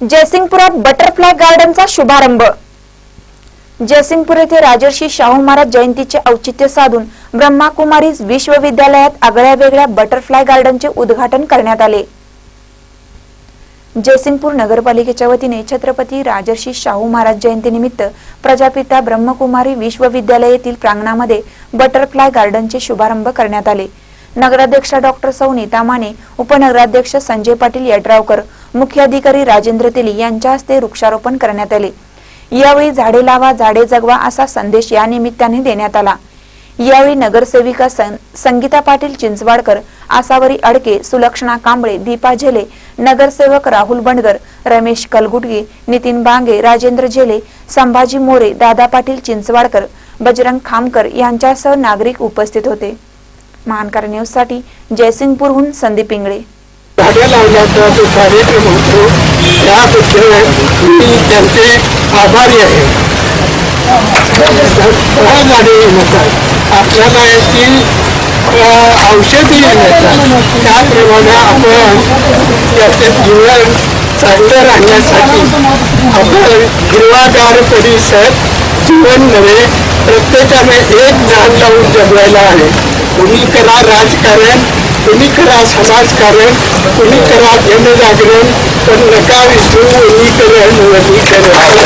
जयसिंगपुरात butterfly गार्डनचा शुभारंभ. जयसिंगपूर येथे राजर्षी शाहू महाराज जयंतीचे औचित्य साधून ब्रह्माकुमारी विश्वविद्यालयात आगळ्या वेगळ्या बटरफ्लाय गार्डनचे उद्घाटन करण्यात आले. जयसिंगपूर नगरपालिकेच्या वतीने छत्रपती राजर्षी शाहू महाराज जयंतीनिमित्त प्रजापिता ब्रह्मकुमारी विश्वविद्यालय येथील प्रांगणामध्ये बटरफ्लाय गार्डनचे शुभारंभ करण्यात आले. नगराध्यक्षा डॉक्टर सौनी तामाने उपनगराध्यक्ष संजय पाटील यड्रावकर मुख्याधिकारी राजेंद्र तेली यांच्या हस्ते वृक्षारोपण करण्यात आले. यावेळी झाडे लावा झाडे जगवा असा संदेश या निमित्ताने देण्यात आला. यावेळी नगरसेविका संगीता पाटील चिंचवाडकर आसावरी अडके सुलक्षणा कांबळे दीपा झेले नगरसेवक राहुल बंडगर रमेश कलगुटगे नितीन बांगे राजेंद्र झेले संभाजी मोरे दादा पाटील चिंचवाडकर बजरंग खामकर यांच्यासह नागरिक उपस्थित होते. महानकार न्यूजसाठी जयसिंगपूरहून संदीप इंगळे. झाडे लावण्याचा जो कार्यक्रम होतो त्याबद्दल मी त्यांचे आभारी आहे. झाडे येण्याचा आपल्याला याची औषधी मिळतात त्याप्रमाणे आपण त्याचे जीवन चांगलं राहण्यासाठी आपण हिरवागार परिसर जीवन नव्हे प्रत्येकाने एक झाड लावून जगवायला आहे कुणी करा राजकारण तुम्ही करा समाजकारण तुम्ही करा जनजागरण पण नका विसरू वनीकरण वनीकरण